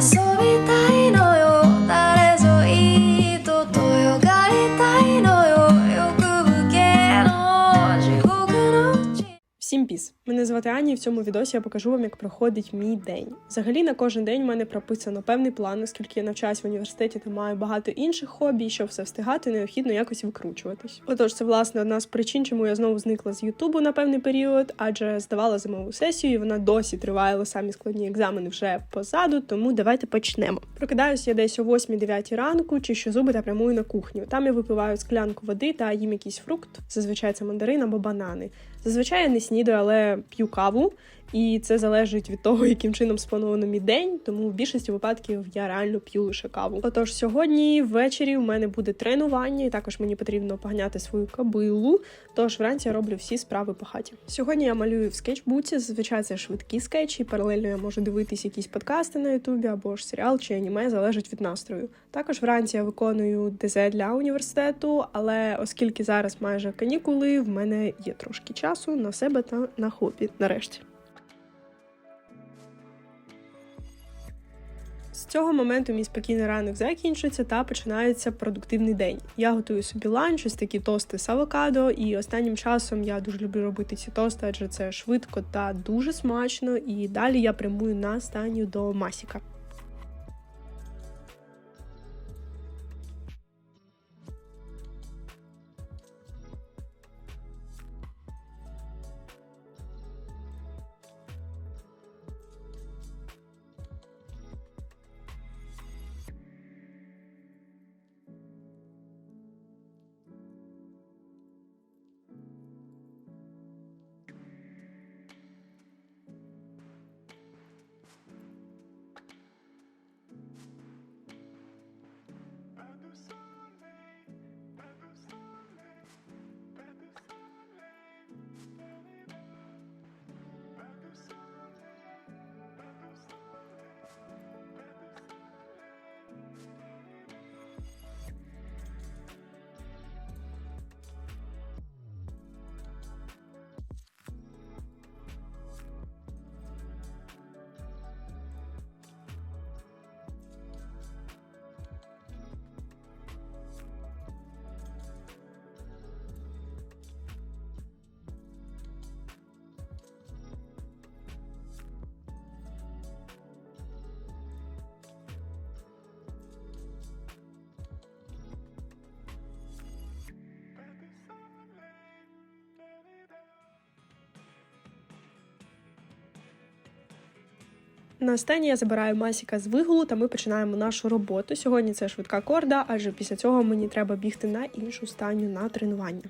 So. Мене звати Аня, і в цьому відосі я покажу вам, як проходить мій день. Взагалі на кожен день в мене прописано певний план, оскільки я навчаюсь в університеті та маю багато інших хобі, і щоб все встигати, необхідно якось викручуватись. Отож, це власне одна з причин, чому я знову зникла з Ютубу на певний період, адже здавала зимову сесію, і вона досі триває, але самі складні екзамени вже позаду. Тому давайте почнемо. Прокидаюсь я десь о 8-9 ранку, чищу зуби та прямую на кухню. Там я випиваю склянку води та їм якийсь фрукт, зазвичай це мандарин або банани. Зазвичай я не снідаю, але п'ю каву, і це залежить від того, яким чином сплановано мій день. Тому в більшості випадків я реально п'ю лише каву. Отож, сьогодні ввечері в мене буде тренування, і також мені потрібно поганяти свою кабилу. Тож вранці я роблю всі справи по хаті. Сьогодні я малюю в скетчбуці. Зазвичай це швидкі скетчі. Паралельно я можу дивитись якісь подкасти на Ютубі або ж серіал чи аніме, залежить від настрою. Також вранці я виконую ДЗ для університету, але оскільки зараз майже канікули, в мене є трошки часу на себе та на хобі. Нарешті. З цього моменту мій спокійний ранок закінчується та починається продуктивний день. Я готую собі ланч, ось такі тости з авокадо, і останнім часом я дуже люблю робити ці тости, адже це швидко та дуже смачно. І далі я прямую на станю до масіка. На стані я забираю масіка з вигулу, та ми починаємо нашу роботу. Сьогодні це швидка корда, адже після цього мені треба бігти на іншу станю на тренування.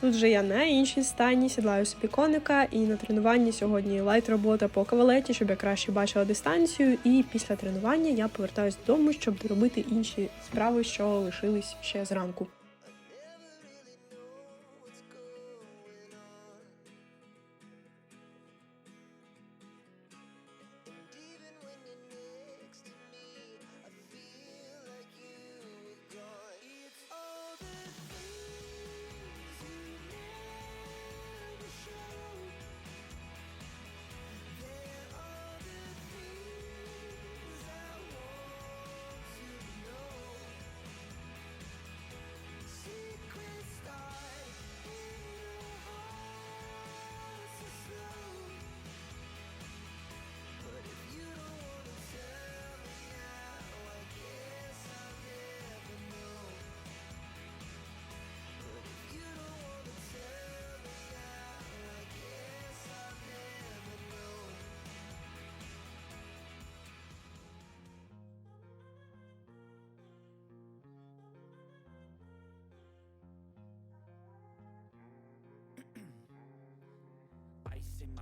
Тут вже я на іншій стані, сідлаю собі коника, і на тренуванні сьогодні лайт робота по кавалеті, щоб я краще бачила дистанцію. І після тренування я повертаюсь додому, щоб доробити інші справи, що лишились ще зранку.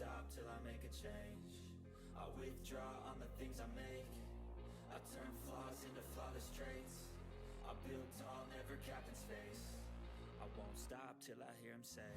stop till I make a change I withdraw on the things I make I turn flaws into flawless traits I build tall, never capped in space I won't stop till I hear him say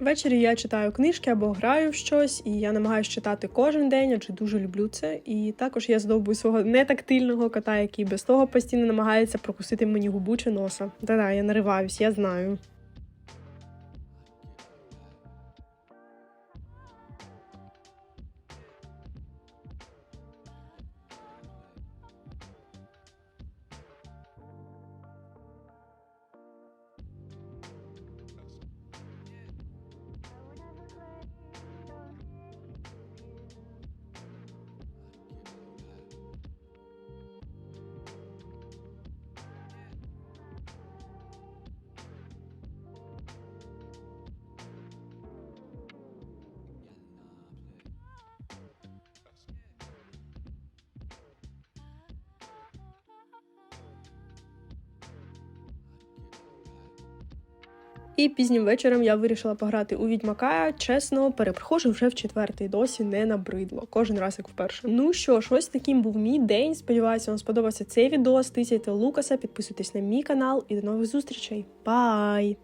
Ввечері я читаю книжки або граю в щось, і я намагаюся читати кожен день, адже дуже люблю це. І також я здобую свого нетактильного кота, який без того постійно намагається прокусити мені губу чи носа. Та-да, я нариваюсь, я знаю. І пізнім вечором я вирішила пограти у відьмака. Чесно, перепроходжу вже в четвертий досі не набридло. Кожен раз як вперше. Ну що ж, ось таким був мій день. Сподіваюся, вам сподобався цей відео. Стисяйте Лукаса, підписуйтесь на мій канал і до нових зустрічей. Бай!